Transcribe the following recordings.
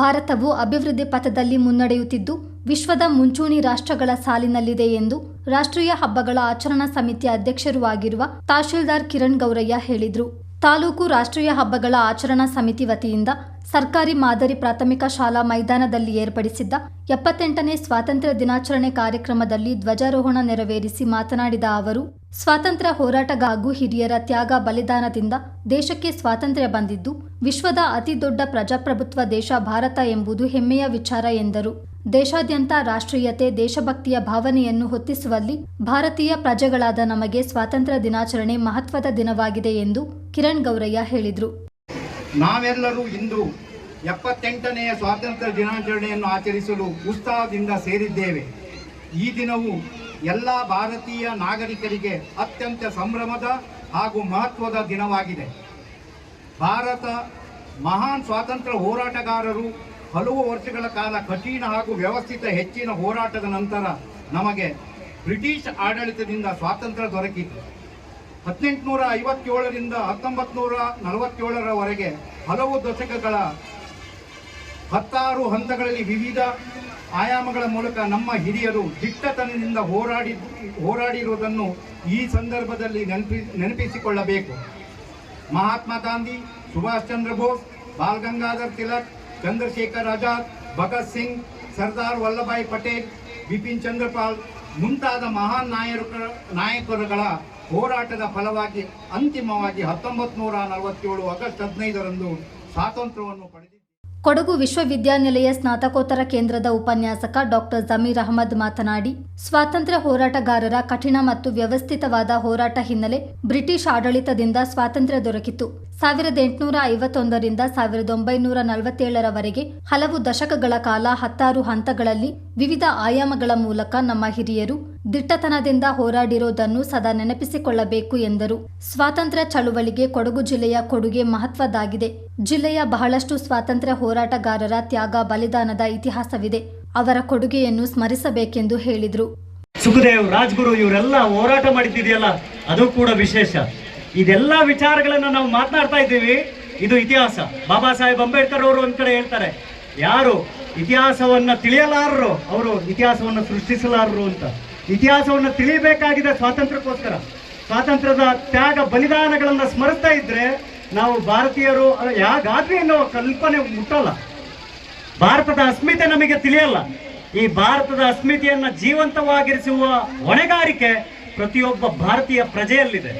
ಭಾರತವು ಅಭಿವೃದ್ಧಿ ಪಥದಲ್ಲಿ ಮುನ್ನಡೆಯುತ್ತಿದ್ದು, ವಿಶ್ವದ ಮುಂಚೂಣಿ ರಾಷ್ಟ್ರಗಳ ಸಾಲಿನಲ್ಲಿದೆ ಎಂದು ರಾಷ್ಟ್ರೀಯ ಹಬ್ಬಗಳ ಆಚರಣಾ ಸಮಿತಿಯ ಅಧ್ಯಕ್ಷರೂ ಆಗಿರುವ ತಹಶೀಲ್ದಾರ್ ಕಿರಣ್ ಗೌರಯ್ಯ ಹೇಳಿದರು. ತಾಲೂಕು ರಾಷ್ಟ್ರೀಯ ಹಬ್ಬಗಳ ಆಚರಣಾ ಸಮಿತಿ ವತಿಯಿಂದ ಸರ್ಕಾರಿ ಮಾದರಿ ಪ್ರಾಥಮಿಕ ಶಾಲಾ ಮೈದಾನದಲ್ಲಿ ಏರ್ಪಡಿಸಿದ್ದ ಎಪ್ಪತ್ತೆಂಟನೇ ಸ್ವಾತಂತ್ರ್ಯ ದಿನಾಚರಣೆ ಕಾರ್ಯಕ್ರಮದಲ್ಲಿ ಧ್ವಜಾರೋಹಣ ನೆರವೇರಿಸಿ ಮಾತನಾಡಿದ ಅವರು, ಸ್ವಾತಂತ್ರ್ಯ ಹೋರಾಟಗ ಹಾಗೂ ಹಿರಿಯರ ತ್ಯಾಗ ಬಲಿದಾನದಿಂದ ದೇಶಕ್ಕೆ ಸ್ವಾತಂತ್ರ್ಯ ಬಂದಿದ್ದು, ವಿಶ್ವದ ಅತಿದೊಡ್ಡ ಪ್ರಜಾಪ್ರಭುತ್ವ ದೇಶ ಭಾರತ ಎಂಬುದು ಹೆಮ್ಮೆಯ ವಿಚಾರ ಎಂದರು. ದೇಶಾದ್ಯಂತ ರಾಷ್ಟ್ರೀಯತೆ, ದೇಶಭಕ್ತಿಯ ಭಾವನೆಯನ್ನು ಹೊತ್ತಿಸುವಲ್ಲಿ ಭಾರತೀಯ ಪ್ರಜೆಗಳಾದ ನಮಗೆ ಸ್ವಾತಂತ್ರ್ಯ ದಿನಾಚರಣೆ ಮಹತ್ವದ ದಿನವಾಗಿದೆ ಎಂದು ಕಿರಣ್ ಗೌರಯ್ಯ ಹೇಳಿದರು. ನಾವೆಲ್ಲರೂ ಇಂದು ಎಪ್ಪತ್ತೆಂಟನೆಯ ಸ್ವಾತಂತ್ರ್ಯ ದಿನಾಚರಣೆಯನ್ನು ಆಚರಿಸಲು ಉತ್ಸಾಹದಿಂದ ಸೇರಿದ್ದೇವೆ. ಈ ದಿನವು ಎಲ್ಲ ಭಾರತೀಯ ನಾಗರಿಕರಿಗೆ ಅತ್ಯಂತ ಸಂಭ್ರಮದ ಹಾಗೂ ಮಹತ್ವದ ದಿನವಾಗಿದೆ. ಭಾರತ ಮಹಾನ್ ಸ್ವಾತಂತ್ರ್ಯ ಹೋರಾಟಗಾರರು ಹಲವು ವರ್ಷಗಳ ಕಾಲ ಕಠಿಣ ಹಾಗೂ ವ್ಯವಸ್ಥಿತ ಹೆಚ್ಚಿನ ಹೋರಾಟದ ನಂತರ ನಮಗೆ ಬ್ರಿಟಿಷ್ ಆಡಳಿತದಿಂದ ಸ್ವಾತಂತ್ರ್ಯ ದೊರಕಿತು. ಹದಿನೆಂಟುನೂರ ಐವತ್ತೇಳರಿಂದ ಹತ್ತೊಂಬತ್ತು ನೂರ ನಲವತ್ತೇಳರವರೆಗೆ ಹಲವು ದಶಕಗಳ ಹತ್ತಾರು ಹಂತಗಳಲ್ಲಿ ವಿವಿಧ ಆಯಾಮಗಳ ಮೂಲಕ ನಮ್ಮ ಹಿರಿಯರು ದಿಟ್ಟತನದಿಂದ ಹೋರಾಡಿ ಹೋರಾಡಿರುವುದನ್ನು ಈ ಸಂದರ್ಭದಲ್ಲಿ ನೆನಪಿ ನೆನಪಿಸಿಕೊಳ್ಳಬೇಕು. ಮಹಾತ್ಮ ಗಾಂಧಿ, ಸುಭಾಷ್ ಚಂದ್ರ ಬೋಸ್, ಬಾಲ್ ಗಂಗಾಧರ್ ತಿಲಕ್, ಚಂದ್ರಶೇಖರ್ ಆಜಾದ್, ಭಗತ್ ಸಿಂಗ್, ಸರ್ದಾರ್ ವಲ್ಲಭಾಯ್ ಪಟೇಲ್, ಬಿಪಿನ್ ಚಂದ್ರಪಾಲ್ ಮುಂತಾದ ಮಹಾನ್ ನಾಯಕ ನಾಯಕರುಗಳ ಹೋರಾಟದ ಫಲವಾಗಿ ಅಂತಿಮವಾಗಿ ಹತ್ತೊಂಬತ್ತು ನೂರ ನಲವತ್ತೇಳು ಆಗಸ್ಟ್ ಹದಿನೈದರಂದು ಸ್ವಾತಂತ್ರ್ಯವನ್ನು ಪಡೆದಿದೆ ಕೊಡಗು ವಿಶ್ವವಿದ್ಯಾನಿಲಯ ಸ್ನಾತಕೋತ್ತರ ಕೇಂದ್ರದ ಉಪನ್ಯಾಸಕ ಡಾಕ್ಟರ್ ಜಮೀರ್ ಅಹಮದ್ ಮಾತನಾಡಿ, ಸ್ವಾತಂತ್ರ್ಯ ಹೋರಾಟಗಾರರ ಕಠಿಣ ಮತ್ತು ವ್ಯವಸ್ಥಿತವಾದ ಹೋರಾಟ ಹಿನ್ನೆಲೆ ಬ್ರಿಟಿಷ್ ಆಡಳಿತದಿಂದ ಸ್ವಾತಂತ್ರ್ಯ ದೊರಕಿತು. ಸಾವಿರದ ಎಂಟುನೂರ ಐವತ್ತೊಂದರಿಂದ ಸಾವಿರದ ಒಂಬೈನೂರ ನಲವತ್ತೇಳರವರೆಗೆ ಹಲವು ದಶಕಗಳ ಕಾಲ ಹತ್ತಾರು ಹಂತಗಳಲ್ಲಿ ವಿವಿಧ ಆಯಾಮಗಳ ಮೂಲಕ ನಮ್ಮ ಹಿರಿಯರು ದಿಟ್ಟತನದಿಂದ ಹೋರಾಡಿರೋದನ್ನು ಸದಾ ನೆನಪಿಸಿಕೊಳ್ಳಬೇಕು ಎಂದರು. ಸ್ವಾತಂತ್ರ್ಯ ಚಳುವಳಿಗೆ ಕೊಡಗು ಜಿಲ್ಲೆಯ ಕೊಡುಗೆ ಮಹತ್ವದ್ದಾಗಿದೆ ಜಿಲ್ಲೆಯ ಬಹಳಷ್ಟು ಸ್ವಾತಂತ್ರ್ಯ ಹೋರಾಟಗಾರರ ತ್ಯಾಗ ಬಲಿದಾನದ ಇತಿಹಾಸವಿದೆ. ಅವರ ಕೊಡುಗೆಯನ್ನು ಸ್ಮರಿಸಬೇಕೆಂದು ಹೇಳಿದರು. ಸುಖದೇವ್, ರಾಜ್ಗುರು, ಇವರೆಲ್ಲ ಹೋರಾಟ ಮಾಡಿದ್ದಿದೆಯಲ್ಲ? ಅದು ಕೂಡ ವಿಶೇಷ. ಇದೆಲ್ಲ ವಿಚಾರಗಳನ್ನ ನಾವು ಮಾತನಾಡ್ತಾ ಇದ್ದೀವಿ. ಇದು ಇತಿಹಾಸ. ಬಾಬಾ ಸಾಹೇಬ್ ಅಂಬೇಡ್ಕರ್ ಅವರು ಒಂದ್ ಕಡೆ ಹೇಳ್ತಾರೆ, ಯಾರು ಇತಿಹಾಸವನ್ನ ತಿಳಿಯಲಾರರು ಅವರು ಇತಿಹಾಸವನ್ನು ಸೃಷ್ಟಿಸಲಾರರು ಅಂತ. ಇತಿಹಾಸವನ್ನು ತಿಳಿಬೇಕಾಗಿದೆ ಸ್ವಾತಂತ್ರ್ಯಕ್ಕೋಸ್ಕರ. ಸ್ವಾತಂತ್ರ್ಯದ ತ್ಯಾಗ ಬಲಿದಾನಗಳನ್ನ ಸ್ಮರಿಸ್ತಾ ಇದ್ರೆ ನಾವು ಭಾರತೀಯರು ಯಾಗಾದ್ರೆ ಅನ್ನೋ ಕಲ್ಪನೆ ಮುಟ್ಟಲ್ಲ. ಭಾರತದ ಅಸ್ಮಿತೆ ನಮಗೆ ತಿಳಿಯಲ್ಲ. ಈ ಭಾರತದ ಅಸ್ಮಿತೆಯನ್ನ ಜೀವಂತವಾಗಿರಿಸುವ ಹೊಣೆಗಾರಿಕೆ ಪ್ರತಿಯೊಬ್ಬ ಭಾರತೀಯ ಪ್ರಜೆಯಲ್ಲಿದೆ.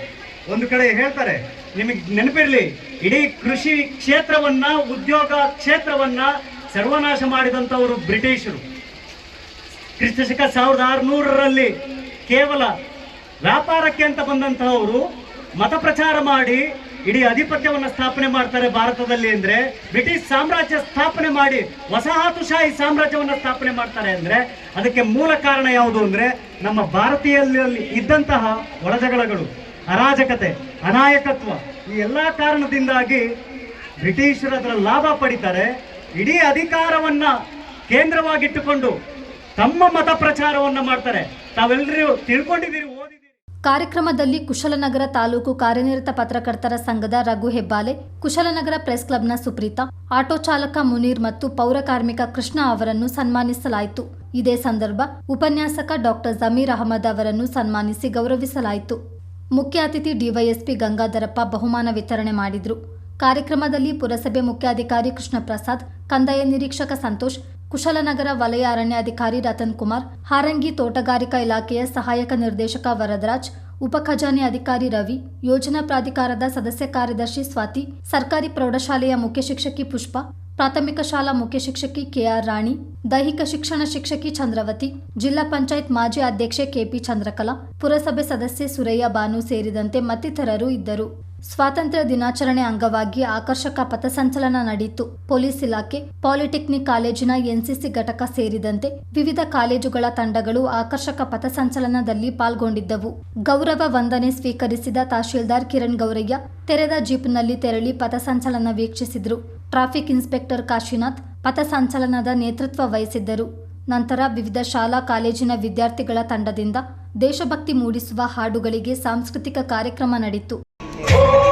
ಒಂದು ಕಡೆ ಹೇಳ್ತಾರೆ, ನಿಮಗೆ ನೆನಪಿರ್ಲಿ, ಇಡೀ ಕೃಷಿ ಕ್ಷೇತ್ರವನ್ನ, ಉದ್ಯೋಗ ಕ್ಷೇತ್ರವನ್ನ ಸರ್ವನಾಶ ಮಾಡಿದಂಥವರು ಬ್ರಿಟಿಷರು. ಕ್ರಿಸ್ತಶಕ ಸಾವಿರದ ಆರುನೂರರಲ್ಲಿ ಕೇವಲ ವ್ಯಾಪಾರಕ್ಕೆ ಅಂತ ಬಂದಂತಹವರು ಮತ ಪ್ರಚಾರ ಮಾಡಿ ಇಡೀ ಅಧಿಪತ್ಯವನ್ನು ಸ್ಥಾಪನೆ ಮಾಡ್ತಾರೆ ಭಾರತದಲ್ಲಿ ಅಂದ್ರೆ, ಬ್ರಿಟಿಷ್ ಸಾಮ್ರಾಜ್ಯ ಸ್ಥಾಪನೆ ಮಾಡಿ ವಸಾಹತುಶಾಹಿ ಸಾಮ್ರಾಜ್ಯವನ್ನು ಸ್ಥಾಪನೆ ಮಾಡ್ತಾರೆ ಅಂದ್ರೆ, ಅದಕ್ಕೆ ಮೂಲ ಕಾರಣ ಯಾವುದು ಅಂದ್ರೆ, ನಮ್ಮ ಭಾರತೀಯಲ್ಲಿ ಇದ್ದಂತಹ ಒಳಜಗಳಗಳು. ಅರಾಜಕತೆ, ಅನಾಯಕತ್ವ ಈ ಎಲ್ಲ ಕಾರಣದಿಂದಾಗಿ ಬ್ರಿಟಿಷರು ಅದರ ಲಾಭ ಪಡಿತಾರೆ. ಇಡೀ ಅಧಿಕಾರವನ್ನ ಕೇಂದ್ರವಾಗಿಟ್ಟುಕೊಂಡು ತಮ್ಮ ಮತ ಪ್ರಚಾರವನ್ನ ಮಾಡ್ತಾರೆ. ತಾವೆಲ್ಲರೂ ತಿಳ್ಕೊಂಡಿದ್ದೀರಿ, ಓದಿದ್ದೀರಿ. ಕಾರ್ಯಕ್ರಮದಲ್ಲಿ ಕುಶಲನಗರ ತಾಲೂಕು ಕಾರ್ಯನಿರತ ಪತ್ರಕರ್ತರ ಸಂಘದ ರಘು ಹೆಬ್ಬಾಲೆ, ಕುಶಲನಗರ ಪ್ರೆಸ್ ಕ್ಲಬ್ನ ಸುಪ್ರೀತಾ, ಆಟೋ ಚಾಲಕ ಮುನೀರ್ ಮತ್ತು ಪೌರ ಕಾರ್ಮಿಕ ಕೃಷ್ಣ ಅವರನ್ನು ಸನ್ಮಾನಿಸಲಾಯಿತು. ಇದೇ ಸಂದರ್ಭ ಉಪನ್ಯಾಸಕ ಡಾಕ್ಟರ್ ಜಮೀರ್ ಅಹಮದ್ ಅವರನ್ನು ಸನ್ಮಾನಿಸಿ ಗೌರವಿಸಲಾಯಿತು. ಮುಖ್ಯ ಅತಿಥಿ ಡಿವೈಎಸ್ಪಿ ಗಂಗಾಧರಪ್ಪ ಬಹುಮಾನ ವಿತರಣೆ ಮಾಡಿದರು. ಕಾರ್ಯಕ್ರಮದಲ್ಲಿ ಪುರಸಭೆ ಮುಖ್ಯಾಧಿಕಾರಿ ಕೃಷ್ಣ ಪ್ರಸಾದ್ ಕಂದಾಯ ನಿರೀಕ್ಷಕ ಸಂತೋಷ್, ಕುಶಲನಗರ ವಲಯ ಅರಣ್ಯಾಧಿಕಾರಿ ರತನ್ ಕುಮಾರ್, ಹಾರಂಗಿ ತೋಟಗಾರಿಕಾ ಇಲಾಖೆಯ ಸಹಾಯಕ ನಿರ್ದೇಶಕ ವರದರಾಜ್, ಉಪ ಖಜಾನೆ ಅಧಿಕಾರಿ ರವಿ, ಯೋಜನಾ ಪ್ರಾಧಿಕಾರದ ಸದಸ್ಯ ಕಾರ್ಯದರ್ಶಿ ಸ್ವಾತಿ, ಸರ್ಕಾರಿ ಪ್ರೌಢಶಾಲೆಯ ಮುಖ್ಯ ಶಿಕ್ಷಕಿ ಪುಷ್ಪ ಪ್ರಾಥಮಿಕ ಶಾಲಾ ಮುಖ್ಯ ಶಿಕ್ಷಕಿ ಕೆಆರ್ ರಾಣಿ, ದೈಹಿಕ ಶಿಕ್ಷಣ ಶಿಕ್ಷಕಿ ಚಂದ್ರವತಿ, ಜಿಲ್ಲಾ ಪಂಚಾಯತ್ ಮಾಜಿ ಅಧ್ಯಕ್ಷೆ ಕೆಪಿ ಚಂದ್ರಕಲಾ, ಪುರಸಭೆ ಸದಸ್ಯೆ ಸುರಯ್ಯ ಬಾನು ಸೇರಿದಂತೆ ಮತ್ತಿತರರು ಇದ್ದರು. ಸ್ವಾತಂತ್ರ್ಯ ದಿನಾಚರಣೆ ಅಂಗವಾಗಿ ಆಕರ್ಷಕ ಪಥಸಂಚಲನ ನಡೆಯಿತು. ಪೊಲೀಸ್ ಇಲಾಖೆ, ಪಾಲಿಟೆಕ್ನಿಕ್ ಕಾಲೇಜಿನ ಎನ್ಸಿಸಿ ಘಟಕ ಸೇರಿದಂತೆ ವಿವಿಧ ಕಾಲೇಜುಗಳ ತಂಡಗಳು ಆಕರ್ಷಕ ಪಥಸಂಚಲನದಲ್ಲಿ ಪಾಲ್ಗೊಂಡಿದ್ದವು. ಗೌರವ ವಂದನೆ ಸ್ವೀಕರಿಸಿದ ತಹಶೀಲ್ದಾರ್ ಕಿರಣ್ ಗೌರಯ್ಯ ತೆರೆದ ಜೀಪ್ನಲ್ಲಿ ತೆರಳಿ ಪಥಸಂಚಲನ ವೀಕ್ಷಿಸಿದರು. ಟ್ರಾಫಿಕ್ ಇನ್ಸ್ಪೆಕ್ಟರ್ ಕಾಶಿನಾಥ್ ಪಥಸಂಚಲನದ ನೇತೃತ್ವ ವಹಿಸಿದ್ದರು. ನಂತರ ವಿವಿಧ ಶಾಲಾ ಕಾಲೇಜಿನ ವಿದ್ಯಾರ್ಥಿಗಳ ತಂಡದಿಂದ ದೇಶಭಕ್ತಿ ಮೂಡಿಸುವ ಹಾಡುಗಳಿಗೆ ಸಾಂಸ್ಕೃತಿಕ ಕಾರ್ಯಕ್ರಮ ನಡೆಯಿತು. Oh.